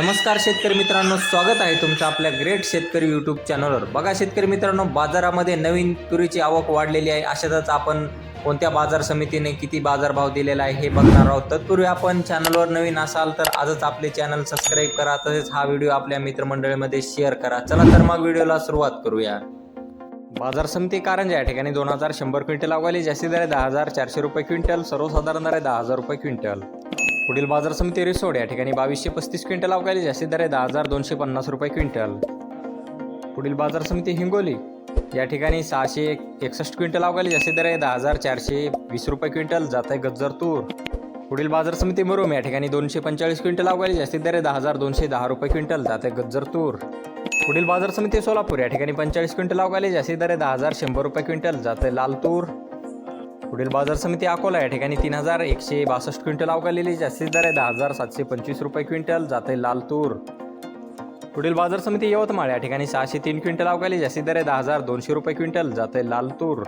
नमस्कार शेतकरी मित्रांनो स्वागत आहे तुमचं आपल्या ग्रेट शेतकरी यूट्यूब चॅनलवर बघा शेतकरी मित्रांनो बाजारामध्ये नवीन तुरीची आवक वाढलेली आहे. अशातच आपण कोणत्या बाजार समितीने किती बाजारभाव दिलेला आहे हे बघणार आहोत. तत्पूर्वी आपण चॅनलवर नवीन असाल तर आजच आपले चॅनल सबस्क्राईब करा. तसेच हा व्हिडिओ आपल्या मित्रमंडळीमध्ये शेअर करा. चला तर मग व्हिडिओला सुरुवात करूया. बाजार समिती कारंजा या ठिकाणी दोन हजार शंभर क्विंटल अवघाली जास्तीत दर आहे दहा हजार चारशे रुपये क्विंटल सर्वसाधारण दर आहे दहा हजार रुपये क्विंटल. पुढील बाजार समिती रिसोड या ठिकाणी बावीसशे पस्तीस क्विंटल अवकाळी जास्तीत दर आहे दहा हजार दोनशे पन्नास रुपये क्विंटल. पुढील बाजार समिती हिंगोली या ठिकाणी सहाशे एक एकसष्ट क्विंटल अवकाळी जास्तीत दर आहे दहा हजार चारशे वीस रुपये क्विंटल जात आहे गज्जर तूर. पुढील बाजार समिती मुरुम या ठिकाणी दोनशे पंचेचाळीस क्विंटल अवकाळी जास्तीत दर आहे दहा हजार दोनशे दहा रुपये क्विंटल जात आहे गज्जर तूर. पुढील बाजार समिती सोलापूर या ठिकाणी पंचेचाळीस क्विंटल अवकाळी जास्तीत दर आहे दहा हजार शंभर रुपये क्विंटल जात आहे लाल तूर. पुढील बाजार समिती अकोला या ठिकाणी तीन हजार एकशे बासष्ट क्विंटल अवकालेली जास्तीत दर आहे. दहा हजार सातशे पंचवीस रुपये क्विंटल. जाते लाल तूर पुढील बाजार समिती यवतमाळ या ठिकाणी सहाशे तीन क्विंटल अवकाली जास्तीत दर आहे. दहा हजार दोनशे रुपये क्विंटल. जाते लाल तूर